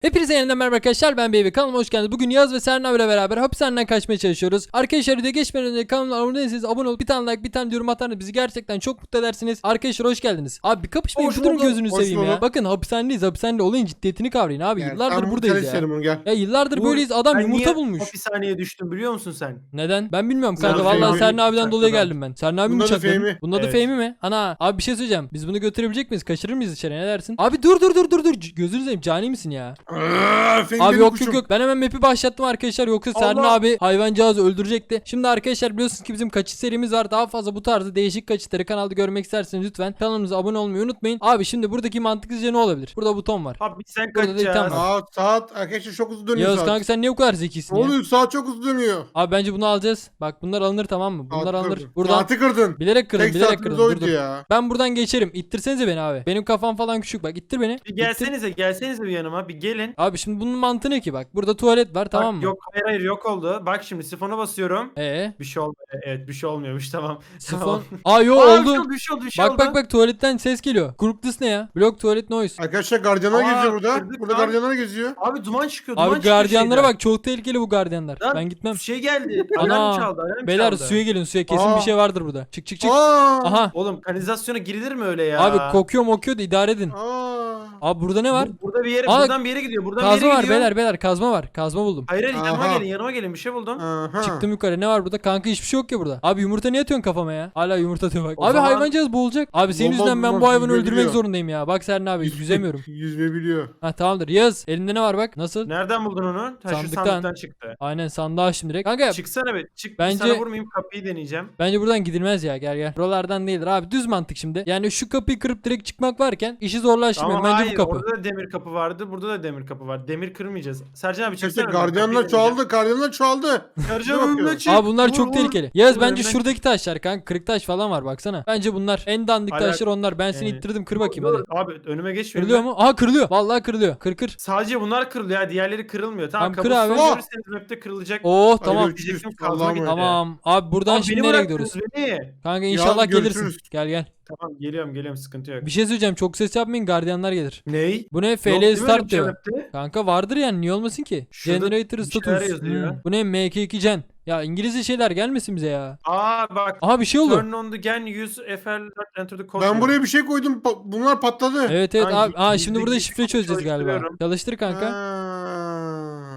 Hepinize yeniden merhaba arkadaşlar ben Baby kanalıma hoş geldiniz. Bugün Yaz ve Serna ile beraber hapishaneden kaçmaya çalışıyoruz. Arkadaşlar videoya geçmeden önce kanalıma abone değilseniz abone olup bir tane like bir tane yorum atarsanız bizi gerçekten çok mutlu edersiniz. Arkadaşlar hoş geldiniz. Abi bir kapışmayın Hoş durun bulduk, gözünü hoş seveyim ya. bulduk. Bakın hapishanedeyiz hapishanede olayın ciddiyetini kavrayın abi. Gel, yıllardır buradayız ya. gel. Ya yıllardır Bu- böyleyiz adam Ben yumurta niye bulmuş. Hapishaneye düştüm biliyor musun sen? Neden? Ben bilmiyorum kanka. Sen Vallahi Fehmi- Serna abiden dolayı geldim ben. Serna abi mi adı çaktın? Fehmi. Bunun adı Evet. Fehmi mi? Ana abi bir şey söyleyeceğim. Biz bunu götürebilecek miyiz? Kaçırır mıyız içeri ne dersin? Abi dur dur dur dur dur. Gözünü seveyim cani misin ya? Abi yok yok yok. Ben hemen map'i başlattım arkadaşlar. Yoksa Serna Allah. abi hayvancağızı öldürecekti. Şimdi arkadaşlar biliyorsunuz ki bizim kaçış serimiz var. Daha fazla bu tarzda değişik kaçışları kanalda görmek isterseniz lütfen kanalımıza abone olmayı unutmayın. Abi şimdi buradaki mantık sizce ne olabilir? Burada buton var. Abi sen Burada değil, kaçacağız. tamam. Saat, saat arkadaşlar çok hızlı dönüyor Yağız saat. kanka sen niye bu kadar zekisin Ne ya? oluyor saat çok hızlı dönüyor. Abi bence bunu alacağız. Bak bunlar alınır tamam mı? Bunlar Saati alınır. kırdın. Buradan Saati kırdın. bilerek kırdım Tek bilerek saatimiz kırdım. Dur, oydu dur. ya. Ben buradan geçerim. İttirsenize beni abi. Benim kafam falan küçük bak. İttir beni. Bir İttir. gelsenize gelsenize bir yanıma bir gelin. Abi şimdi bunun mantığı ne ki bak. Burada tuvalet var tamam Bak, mı? Yok hayır hayır yok oldu. Bak şimdi sifona basıyorum. Ee, Bir şey olmuyor. Evet bir şey olmuyormuş tamam. sifon. Tamam. Aa yo Aa, oldu. Bir şey oldu bir şey oldu. Bir şey Bak oldu. bak bak tuvaletten ses geliyor. Kuruklis ne ya? Block tuvalet noise. Arkadaşlar gardiyanlar Aa, geziyor burada. kırdık Burada lan. gardiyanlar geziyor. Abi duman çıkıyor duman Abi çıkıyor gardiyanlara şeyden. bak çok tehlikeli bu gardiyanlar. Lan, Ben gitmem. Şey geldi. Ana, Alarm çaldı. Alarm Beyler çaldı. suya gelin suya kesin Aa. bir şey vardır burada. Çık çık çık. Aa. Aha. Oğlum kanalizasyona girilir mi öyle ya? Abi kokuyor mokuyor da idare edin. Aa. Abi burada ne var? Bu- Burada bir yere Aa, buradan bir yere gidiyor. Buradan bir Kazma yere var gidiyor. beyler beyler kazma var. Kazma buldum. Hayır hayır yanıma Aha. gelin yanıma gelin bir şey buldum. Aha. Çıktım yukarı ne var burada? Kanka hiçbir şey yok ya burada. Abi yumurta niye atıyorsun kafama ya? Hala yumurta atıyor bak. O abi zaman- hayvancağız boğulacak. Abi senin Bomba yüzünden ben bulmak bu hayvanı öldürmek biliyor. zorundayım ya. Bak Serna abi yüzemiyorum. Yüzme biliyor. ha tamamdır. Yaz elinde ne var bak. Nasıl? Nereden buldun onu? Ha, şu Sandıktan. sandıktan çıktı. Aynen sandığa açtım direkt. Kanka Çıksana be. Çık. Bence- Sana vurmayayım kapıyı deneyeceğim. Bence buradan gidilmez ya gel gel. Buralardan değildir abi düz mantık şimdi. Yani şu kapıyı kırıp direkt çıkmak varken işi zorlaştırmayın. Ama Bence hayır kapı. orada da demir kapı vardı. Burada da demir kapı var. Demir kırmayacağız. Sercan abi Arkadaşlar çıksana. gardiyanlar çoğaldı. Gardiyanlar çoğaldı. Sercan Ne önüne çık. Abi bunlar Vur, çok vur. tehlikeli. Yaz Vur, bence şuradaki taşlar kanka. Kırık taş falan var baksana. Bence bunlar en dandik Hala- taşlar onlar. Ben seni Evet. ittirdim kır bakayım hadi. Abi önüme geçmiyor. Kırılıyor mu? Aha kırılıyor. Vallahi kırılıyor. Kır kır. Sadece bunlar kırılıyor ya. Diğerleri kırılmıyor. Tamam, Tamam, kır kabus abi. Oh! görürseniz map'te kırılacak. Oh tamam. Görüşürüz. Diyecektim, kazma Allah'ım gitti. Tamam. Abi buradan Abi şimdi beni nereye bıraktınız, gidiyoruz? Beni. Kanka inşallah görüşürüz. gelirsin. Gel gel. Tamam geliyorum geliyorum sıkıntı yok. Bir şey söyleyeceğim. Çok ses yapmayın. Gardiyanlar gelir. Ney? Bu ne? Yok FL değil mi öyle start bir şey diyor. Kanka vardır yani. Niye olmasın ki? Şurada Generator bir şeyler status. yazıyor. Hmm. Bu ne? MK2 gen. Ya İngilizce şeyler gelmesin bize ya. Aa bak. Aha bir şey oldu. Turn on the gen use FL enter the code. Ben buraya bir şey koydum. pa- Bunlar patladı. Evet evet Hangi- abi. Aa şimdi burada şifre çözeceğiz galiba. çalıştırıyorum. Çalıştır kanka. Aa.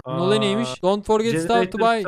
Ne olay neymiş? Don't forget stuff to buy.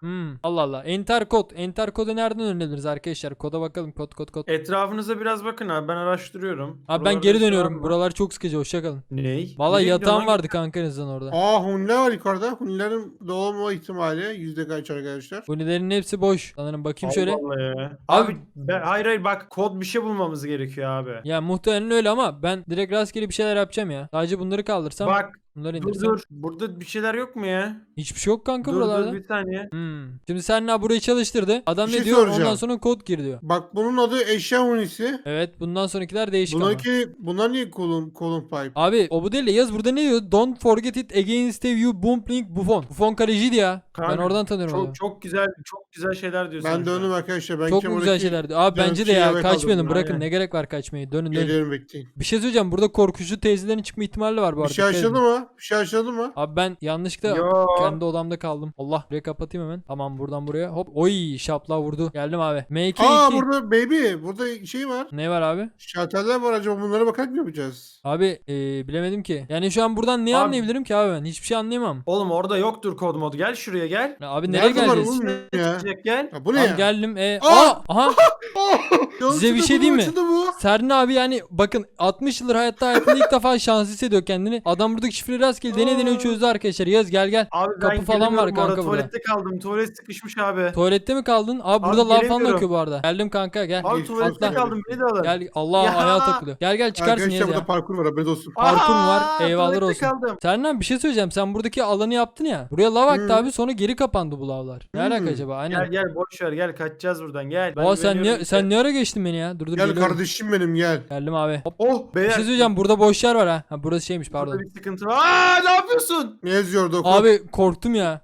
Hmm, Allah Allah. Enter kod. Enter kodu nereden öğreniriz arkadaşlar? Koda bakalım. Kod kod kod. Etrafınıza biraz bakın abi ben araştırıyorum. Abi ben Buralarda geri şey var dönüyorum. mı? Buralar çok sıkıcı. Hoşçakalın. Ney? Vallahi Nereye yatağım lan? vardı kanka en azından orada. Aa Hunniler var yukarıda. Hunnilerin doğma ihtimali yüzde kaç arkadaşlar? Bu nelerin hepsi boş. Sanırım bakayım Allah şöyle. Allah ya. Abi- Abi, ben- hayır hayır bak kod bir şey bulmamız gerekiyor abi. Ya muhtemelen öyle ama ben direkt rastgele bir şeyler yapacağım ya. Sadece bunları kaldırsam, Bak bunları dur dur. Burada bir şeyler yok mu ya? Hiçbir şey yok kanka dur buralarda. dur bir saniye. Hmm. Şimdi sen burayı çalıştırdı. Adam Bir ne şey diyor? soracağım. Ondan sonra kod gir diyor. Bak bunun adı eşya hunisi. Evet bundan sonrakiler değişik ama. Bunlarki, bunlar niye kolun, kolun pipe? Abi o bu değil de yaz burada ne diyor? Don't forget it against you Bumpling Buffon. Buffon kaleciydi ya. ben Kanka, oradan tanıyorum onu. Çok çok güzel çok güzel şeyler diyorsun. Ben şu an. döndüm arkadaşlar. Ben Çok mu güzel şeylerdi. Abi bence de ya yemek kaçmayalım bırakın aynen. ne gerek var kaçmayı dönün dönün. Geliyorum bekleyin. Bir şey söyleyeceğim burada korkucu teyzelerin çıkma ihtimali var bu Bir arada. şey dikkat edin. açıldı mı? Bir şey mı? Abi ben yanlışlıkla Yo. kendi odamda kaldım. Allah burayı kapatayım hemen. Tamam buradan buraya hop. Oy şapla vurdu. Geldim abi. M2 Aa 2. burada baby. Burada şey var. Ne var abi? Şarteller var acaba bunlara bakarak mı yapacağız? Abi ee, bilemedim ki. Yani şu an buradan ne Abi- anlayabilirim ki abi ben? Hiçbir şey anlayamam. Oğlum orada yoktur kod modu. Gel şuraya gel. Ya abi nereye Nerede var geleceğiz? oğlum ya? Gel. Ya bu ne Abi ya? geldim. E, Aa! aa, aha. Ya Size bir şey diyeyim mi? açıldı bu. Abi yani bakın 60 yıldır hayatta hayatında ilk defa şans hissediyor kendini. Adam buradaki şifreyi rastgele deney Aa. çözdü arkadaşlar. Yaz gel gel. Abi Kapı falan var gelemiyorum bu arada. kanka burada. Tuvalette kaldım. Tuvalet sıkışmış abi. Tuvalette mi kaldın? Abi burada Abi lav falan gelemiyorum. akıyor bu arada. Geldim kanka gel. Abi tuvalette atla. kaldım. Beni de alın. Gel Allah Ya. ayağa takılıyor. Gel gel çıkarsın Arkadaşlar Yaz burada ya. parkur var haberiniz olsun. Parkur var? Eyvallah tuvalette olsun. kaldım. Serna bir şey söyleyeceğim. Sen buradaki alanı yaptın ya. Buraya lav aktı Hı. abi sonra geri kapandı bu lavlar. Ne alaka acaba? Aynen. Gel gel boş ver gel kaçacağız buradan gel. Ben Oha sen güveniyorum ne size. sen ne ara geçtin beni ya? Dur dur Gel geliyorum. kardeşim benim gel. Geldim abi. Hop. Oh Bir beyler. şey söyleyeceğim. Burada boş yer var ha. Ha burası şeymiş Burada pardon. bir sıkıntı var. Aa ne yapıyorsun? Ne yazıyordu oku? Abi korktum ya.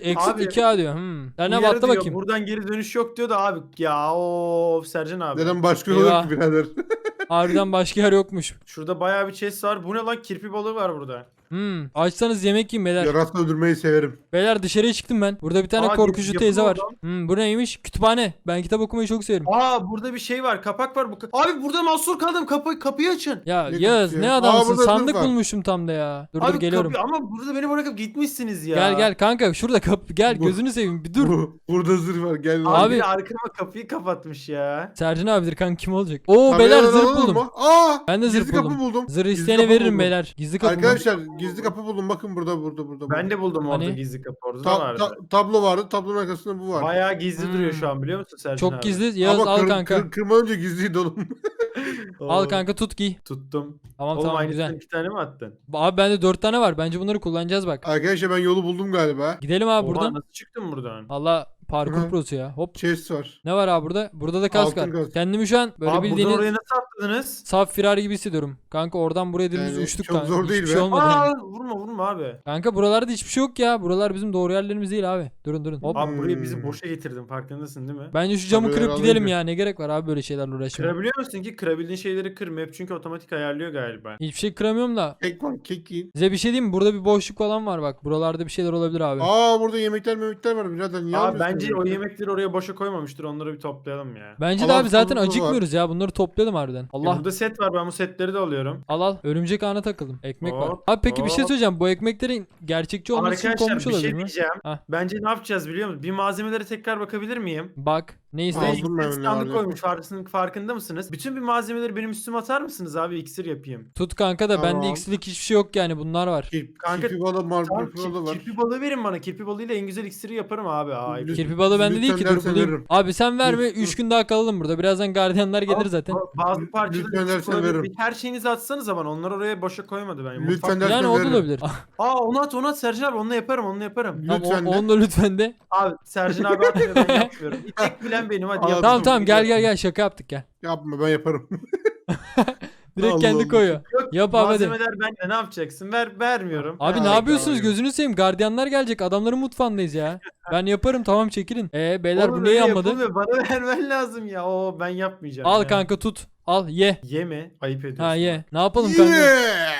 Exit Abi, 2A diyor. Hmm. Sen ne diyor, bakayım. Buradan geri dönüş yok diyor da abi. Ya of Sercan abi. Neden başka yol yok ki birader? Harbiden başka yer yokmuş. Şurada bayağı bir chest var. Bu ne lan kirpi balığı var burada. Hmm. Açsanız yemek yiyin beyler. Yarasa öldürmeyi severim. Beyler dışarıya çıktım ben. Burada bir tane Aa, korkucu yapı teyze var. oldu. Hmm, bu neymiş? Kütüphane. Ben kitap okumayı çok severim. Aa burada bir şey var. Kapak var. Bu ka- Abi burada mahsur kaldım. Kapı kapıyı açın. Ya Ne Yağız ne ya? Aa, adamsın? burada zırh Sandık var. bulmuşum tam da ya. Dur dur Abi geliyorum. kapı ama burada beni bırakıp gitmişsiniz ya. Gel gel kanka şurada kapı gel Bu- gözünü seveyim bir dur. Bu- Burada zırh var gel. lan. Abi, Abi- arkama kapıyı kapatmış ya. Sercan abidir kanka kim olacak? Oo beyler zırh alalım buldum. mı? Aa! Ben de zırh gizli kapı buldum. buldum. Zırh Gizli isteyene kapı veririm buldum. beyler. Gizli kapı mı? Arkadaşlar gizli kapı buldum. Bakın burada burada burada. Ben de buldum orada Hani? gizli kapı. Orada da Ta- vardı. ta- tablo vardı. Tablonun arkasında bu var. Bayağı gizli duruyor Hmm. şu an biliyor musun Sercan Çok abi? gizli. Yağız Ama al kır- kanka. kır- kırmadan önce gizliydi oğlum. Al kanka tut giy. Tuttum. Tamam Oğlum tamam aynısından güzel. iki tane mi attın? Abi bende dört tane var. Bence bunları kullanacağız bak. Arkadaşlar ben yolu buldum galiba. Gidelim abi Oha, buradan. nasıl çıktın buradan? Allah parkur Hı. prosu ya. Hop. Chest var. Ne var abi burada? Burada da kask Altın var. kask. Kendimi şu an böyle Abi buradan bildiğiniz oraya nasıl atladınız? saf firar gibi hissediyorum. Kanka oradan buraya dümdüz Yani uçtuk çok kanka. zor Hiçbir değil şey be. olmadı Aa, yani. vurma vurma abi. Kanka buralarda hiçbir şey yok ya. Buralar bizim doğru yerlerimiz değil abi. Durun durun. Hop. Abi burayı bizi Hmm. boşa getirdin farkındasın değil mi? Bence şu camı Tabii, kırıp herhalde gidelim öyle. ya. Ne gerek var abi böyle şeylerle uğraşmaya. Kırabiliyor musun ki? Kırabildiğin şeyleri kır. Map çünkü otomatik ayarlıyor galiba. Hiçbir şey kıramıyorum da. Kek var kek yiyin. Size bir şey diyeyim mi? Burada bir boşluk falan var bak. Buralarda bir şeyler olabilir abi. Aa burada yemekler memekler var birader. Niye Abi almıyorsun bence o yemekleri? oraya boşa koymamıştır. Onları bir toplayalım ya. Bence de abi zaten sorumluluğu var. acıkmıyoruz ya. Bunları toplayalım harbiden. E, Allah. burada set var. Ben bu setleri de alıyorum. Al al. Örümcek ağına takıldım. Ekmek var. Hop, Abi peki bir şey hop. söyleyeceğim. Bu ekmeklerin gerçekçi olması için Arkadaşlar konmuş bir olabilir şey mi? diyeceğim. Hah. Bence ne yapacağız biliyor musun? Bir malzemelere tekrar bakabilir miyim? Bak. Ne Aldım istedim? Size ben X ne sandık var, koymuş farkın- farkında mısınız? Bütün bir malzemeleri benim üstüme atar mısınız abi iksir yapayım. Tut kanka da bende Tamam. iksilik hiçbir şey yok yani bunlar var. Kirp, Kanka, kirpi balı var. Tamam kirpi balı var. kirpi balığı verin bana. Kirpi balığıyla en güzel iksiri yaparım abi. Ay, Lütfen- Kirpi balığı bende değil ki dur bulayım. veririm. Abi sen verme Lütfen. 3 gün daha kalalım burada. Birazdan gardiyanlar gelir zaten. Ba- Bazı Lütfen parçaları dersen küçük olabilir. veririm. Bir Her şeyinizi atsanız zaman onlar oraya boşa koymadı bence. Lütfen Mutfak- dersen Yani o da veririm. olabilir. Aa onu at onu at Sercan abi onunla yaparım onunla yaparım. Tamam, Lütfen o- de. onu da lütfen de. Abi Sercan abi atmıyor ben yapmıyorum. Bir tek bilen benim hadi Tamam, yapın. Tamam tamam gel gel gel şaka yaptık gel. Yapma ben yaparım. Direkt Allah kendi Allah. koyuyor. Yok, Yap abi hadi. malzemeler bende ne yapacaksın? Ver vermiyorum. Abi ne yapıyorsunuz gözünü seveyim gardiyanlar gelecek adamların mutfağındayız ya. Ben yaparım tamam çekilin. Ee beyler Oğlum bu niye öyle yanmadı? yapılmıyor, Bana vermen lazım ya. Oo ben yapmayacağım. Al ya. kanka tut. Al ye. Yeme ayıp ediyorsun. Ha ye. Ne yapalım kanka? Yeah!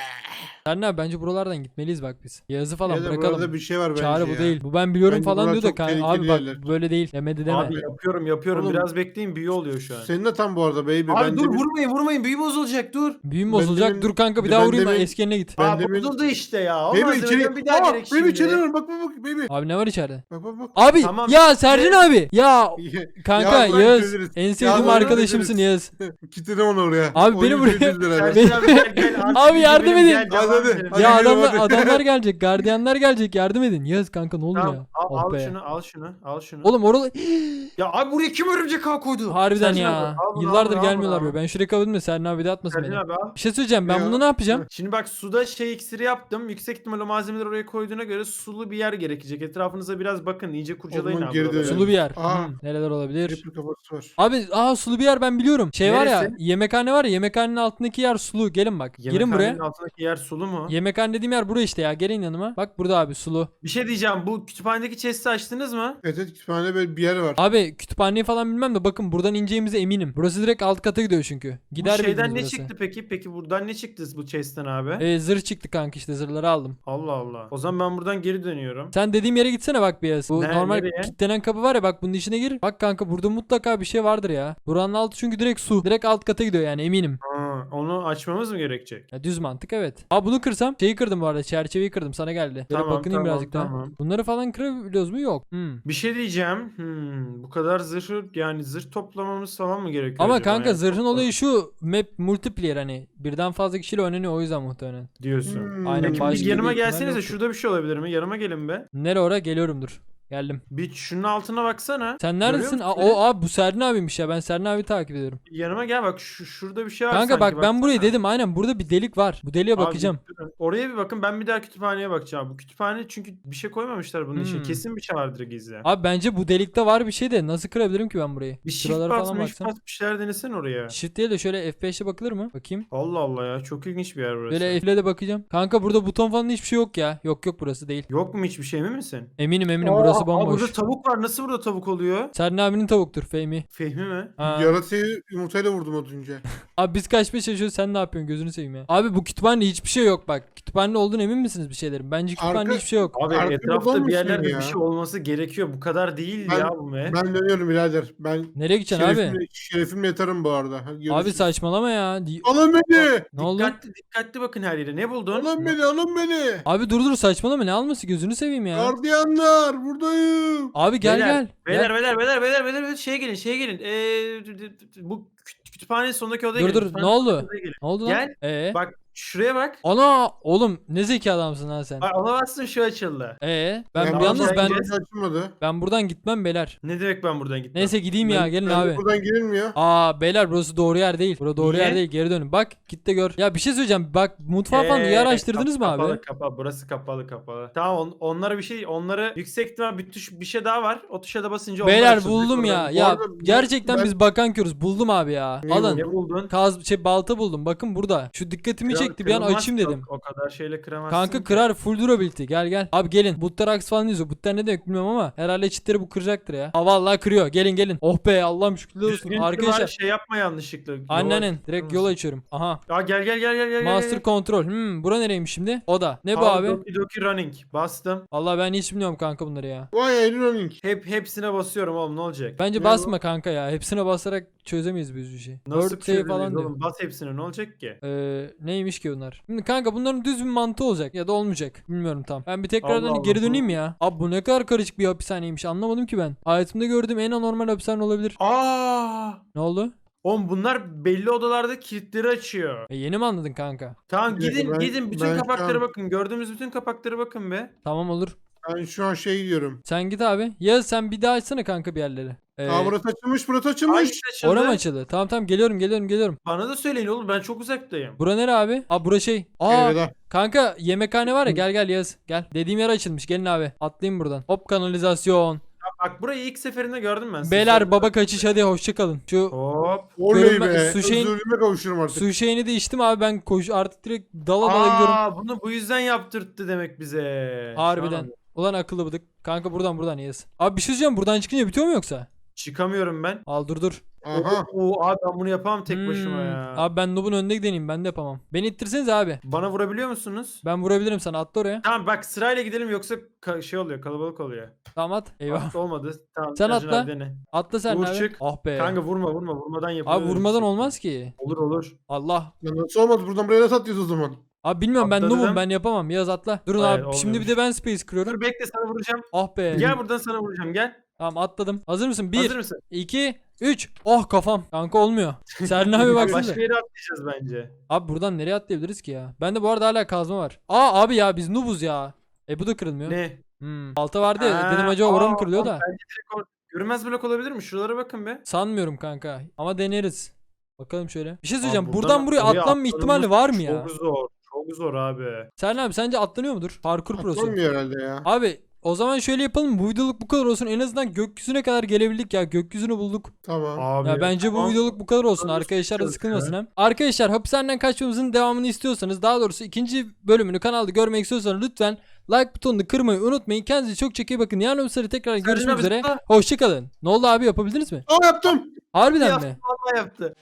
Sen ne bence buralardan gitmeliyiz bak biz. Yazı falan Birader, bırakalım. Burada bir şey var bence Çağrı bu ya. değil. Bu ben biliyorum Bence falan buralar diyor da çok kanka. tehlikeli Abi bak yerler. böyle değil. Demedi deme. Abi yapıyorum yapıyorum. Oğlum- Biraz bekleyin büyü oluyor şu an. Senin de tam bu arada baby. Abi ben dur demin- vurmayın vurmayın büyü bozulacak dur. Büyüm Ben bozulacak. demin- Dur kanka bir ben daha vurayım demin- eski yerine git. Ben Aa demin- bozuldu işte ya. O Baby içeri. bir daha Aa, gerek baby şimdi. içeri var. Bak bak bak baby. Abi ne var içeride? Bak bak bak. Abi Tamam. ya Sercan abi. Ya kanka Ya bırak Yağız çözeriz. en Ya sevdiğim bırak arkadaşımsın çözeriz. Yağız. Kilitledim onu oraya. Abi beni buraya-. Sercan abi gel Abi yardım edin. Hadi, hadi. ya adamlar gelecek. Gardiyanlar gelecek. Yardım edin. Yağız kanka ne oluyor Tamam ya? Al, Oh al be. şunu al şunu al şunu. Oğlum oralı Ya abi buraya kim örümcek ağ koydu? harbiden Sercan ya. abi, al bunu, al Yıllardır bunu, al gelmiyorlar bunu, buraya. Ben şuraya kalayım da Serhan abi de atmasın Sercan beni. abi al. Bir şey söyleyeceğim. Ben Ya. bunu ne yapacağım? Şimdi bak suda şey iksiri yaptım. Yüksek ihtimalle malzemeleri oraya koyduğuna göre sulu bir yer gerekecek. Etrafınıza biraz bakın. iyice kurcalayın zaman abi. geri. Sulu bir yer. Aa. Hmm, nereler olabilir? Creeper kafası var. Abi aa sulu bir yer ben biliyorum. Şey var ya Neresi? yemekhane var ya yemekhanenin altındaki yer sulu. Gelin bak. Girin buraya. Yemekhanenin altındaki yer sulu mu? Yemekhane dediğim yer buraya işte ya. Gelin yanıma. Bak burada abi sulu. Bir şey diyeceğim. Bu kütüphanedeki chest'i açtınız mı? Evet evet kütüphanede böyle bir yer var. Abi kütüphaneyi falan bilmem de bakın buradan ineceğimize eminim. Burası direkt alt kata gidiyor çünkü. Gider bu şeyden ne burası. çıktı peki? Peki buradan ne çıktı bu chest'ten abi? Ee, zırh çıktı kanka işte zırhları aldım. Allah Allah. O zaman ben buradan geri dönüyorum. Sen dediğim yere gitsene bak biraz. Bu Ne- normal nereye? kilitlenen kapı var ya bak bunun içine gir. Bak kanka burada mutlaka bir şey vardır ya. Buranın altı çünkü direkt su. Direkt alt kata gidiyor yani eminim. Ha, onu açmamız mı gerekecek? Ya düz mantık evet. Aa bunu kırsam şeyi kırdım bu arada çerçeveyi kırdım sana geldi. Böyle Tamam, bakınayım tamam, birazcık daha. tamam. Bunları falan kırabiliyoruz mu? Yok. Hmm. Bir şey diyeceğim. Hmm, bu kadar zırh yani zırh toplamamız falan mı gerekiyor? Ama acaba kanka ya? zırhın olayı şu map multiplayer hani birden fazla kişiyle oynanıyor o yüzden muhtemelen. diyorsun. Hmm. Aynen, Peki başka bir yanıma ihtimal gelsenize şurada bir şey olabilir mi? Yanıma gelin be. Nere ora geliyorum dur. Geldim. Bir şunun altına baksana. Sen neredesin? Aa, o abi bu Serna abiymiş ya. Ben Serna abi takip ediyorum. Yanıma gel bak şu, şurada bir şey var Kanka sanki, bak ben burayı dedim aynen burada bir delik var. Bu deliğe Abi, bakacağım. Oraya bir bakın ben bir daha kütüphaneye bakacağım. Bu kütüphane çünkü bir şey koymamışlar bunun içine. Hmm. Kesin bir şey vardır gizli. Abi bence bu delikte var bir şey de nasıl kırabilirim ki ben burayı? bir shift Şuralara bas, falan shift baksam. bas bir şeyler denesene oraya. Shift değil de şöyle F5'e bakılır mı? Bakayım. Allah Allah ya çok ilginç bir yer burası. Böyle F'le de bakacağım. Kanka burada buton falan hiçbir şey yok ya. Yok yok burası değil. Yok mu hiçbir şey mi misin? Eminim eminim Aa, burası burası Aa, bomboş. burada tavuk var. Nasıl burada tavuk oluyor? Serna abinin tavuktur Fehmi. Fehmi mi? Ha. Yaratığı yumurtayla vurdum az önce. Abi biz kaçmaya çalışıyoruz sen ne yapıyorsun gözünü seveyim ya. Abi bu kütüphanede hiçbir şey yok bak. Kütüphanede olduğunu emin misiniz bir şeylerin? Bence kütüphanede Arka- hiçbir şey yok. Abi Arkada etrafta bir bomboş yerlerde gibi bir ya. şey olması gerekiyor. Bu kadar değil Ben- ya bu me. Ben dönüyorum birader. Ben Nereye gideceksin abi? şerefimle, şerefimle yatarım bu arada. Hadi Abi görüşürüz. saçmalama ya. Di- Alın beni. Ne oldu? Dikkatli dikkatli bakın her yere. Ne buldun? Alın beni alın beni. Abi dur dur saçmalama ne alması gözünü seveyim ya. Gardiyanlar buradayım. Abi gel Beyler, gel. Beyler Gel. beyler beyler beyler beyler beyler şeye gelin şeye gelin. Ee, d- d- d- bu kü- kütüphanenin sonundaki odaya Dur gelin. dur kütüphanenin ne oldu? sonundaki odaya gelin. Ne oldu lan? Gel. Ee? Bak şuraya bak. Ana oğlum ne zeki adamsın lan sen. Bak ona bassın şu açıldı. Ee ben Yani yalnız ben açılmadı. ben buradan gitmem beyler. Ne demek ben buradan gittim? Neyse gideyim ya gelin ben de abi. Buradan girilmiyor. Aa beyler burası doğru yer değil. Burası doğru yer Niye? değil. Geri dönün. Bak git de gör. Ya bir şey söyleyeceğim. Bak mutfağı falan iyi Ee, araştırdınız mı abi? Kapalı kapalı. Burası kapalı kapalı. Tamam on, onlara bir şey onları yüksek ihtimal bir tuş bir şey daha var. O tuşa da basınca onlar Beyler açılacak buldum ya. oradan. Ya arada ben- gerçekten ben- biz bakan körüz. Buldum abi ya. Neyi Alın. Ne buldun? Kaz şey balta buldum. Bakın burada. Şu dikkatimi Kırar- çekti bir an açayım dedim. O, o kadar şeyle kıramazsın Kanka ki. kırar full durability. Gel gel. Abi gelin. Butlar aks falan yazıyor. Butlar ne demek bilmiyorum ama herhalde çitleri bu kıracaktır ya. Aa vallahi kırıyor. Gelin gelin. Oh be Allah'ım şükürler olsun. Düzgün Arkadaşlar. şey yapma yanlışlıkla. Annenin direkt yol açıyorum. Aha. Aa gel gel gel gel gel. Master gel. control. Hmm bura nereymiş şimdi? O da. Ne bu abi? Doki Doki Running. Bastım. Allah ben hiç bilmiyorum kanka bunları ya. Vay Running. Hep hepsine basıyorum oğlum ne olacak? Bence Ne basma kanka ya. Hepsine basarak çözemeyiz biz bir şey. Nasıl Word çözemeyiz falan diyor. oğlum? Bas hepsine ne olacak ki? Ee, neymiş ki bunlar? Şimdi kanka bunların düz bir mantığı olacak ya da olmayacak. Bilmiyorum tam. Ben bir tekrardan Allah geri Allah. döneyim ya. Abi bu ne kadar karışık bir hapishaneymiş anlamadım ki ben. Hayatımda gördüğüm en anormal hapishane olabilir. Aa! Ne oldu? Oğlum bunlar belli odalarda kilitleri açıyor. E, yeni mi anladın kanka? Tamam gidin ben- gidin bütün ben şu kapaklara an- bakın. Gördüğümüz bütün kapaklara bakın be. Tamam olur. Ben şu an şey diyorum. Sen git abi. Ya sen bir daha açsana kanka bir yerleri. Ee, Aa burası açılmış burası Ay açılmış. açıldı. Ora mı açıldı? Tamam tamam geliyorum geliyorum geliyorum. Bana da söyleyin oğlum ben çok uzaktayım. Bura nere abi? Aa bura şey. Aa Elveda. kanka yemekhane var ya gel gel yaz. Gel. Dediğim yer açılmış. Gelin abi. Atlayayım buradan. Hop kanalizasyon. Bak burayı ilk seferinde gördüm ben. Beyler baba kaçış hadi hoşçakalın. Şu Hop. Oley Görünme- be. su şeyin- Özürlüğüme kavuşurum artık. su şeyini de içtim abi ben koş artık direkt dala dala gidiyorum. Aa bunu bu yüzden yaptırttı demek bize. Harbiden. an Ulan akıllı bıdık. Kanka buradan buradan yaz. Abi bir şey söyleyeceğim buradan çıkınca bitiyor mu yoksa? Çıkamıyorum ben. Al dur dur. Aha. Oo, abi ben bunu yapamam tek başıma Hmm. ya. Abi ben Nub'un önünde gideyim ben de yapamam. Beni ittirseniz abi. Bana vurabiliyor musunuz? Ben vurabilirim sana atla oraya. Tamam bak sırayla gidelim yoksa ka- şey oluyor kalabalık oluyor. Tamam at. Eyvah. Bak, olmadı. Tamam. Sen Ercan atla. abi dene. Atla sen Vur abi. çık. Ah be. Kanka vurma vurma vurmadan yapılıyor. Abi vurmadan olmaz ki. Olur olur. Allah. Ya nasıl olmaz buradan buraya nasıl atlıyoruz o zaman? Abi bilmiyorum ben Atla ben yapamam. Yaz atla. Durun Hayır, abi. Şimdi bir de ben space kırıyorum. Dur bekle sana vuracağım. Ah be. Gel buradan sana vuracağım gel. Tamam atladım. Hazır mısın? 1, Hazır mısın? 2, 3. Oh kafam. Kanka olmuyor. Serna abi baksana. Başka yere atlayacağız bence. Abi buradan nereye atlayabiliriz ki ya? Bende bu arada hala kazma var. Aa abi ya biz nubuz ya. E bu da kırılmıyor. Ne? Hmm. Balta vardı ya. Ha, Dedim acaba aa, kırılıyor da? Bence direkt or- Görünmez blok olabilir mi? Şuralara bakın be. Sanmıyorum kanka. Ama deneriz. Bakalım şöyle. Bir şey söyleyeceğim. Abi buradan, buraya oraya atlanma ihtimali var mı ya? Çok zor. Çok zor abi. Serna abi sence atlanıyor mudur? Parkur prosu. Atlanmıyor herhalde ya. Abi o zaman şöyle yapalım. Bu videoluk bu kadar olsun. En azından gökyüzüne kadar gelebildik ya. Gökyüzünü bulduk. Tamam. Abi. Ya bence bu videoluk bu kadar olsun. Arkadaşlar da sıkılmasın hem. Arkadaşlar hapishaneden kaçmamızın devamını istiyorsanız daha doğrusu ikinci bölümünü kanalda görmek istiyorsanız lütfen like butonunu kırmayı unutmayın. Kendinize çok çok iyi bakın. Yarın öbür tekrar görüşmek abi, üzere. Hoşçakalın. Ne oldu abi yapabildiniz mi? Aa yaptım. Harbiden Yaptı, mi? vallahi yaptı.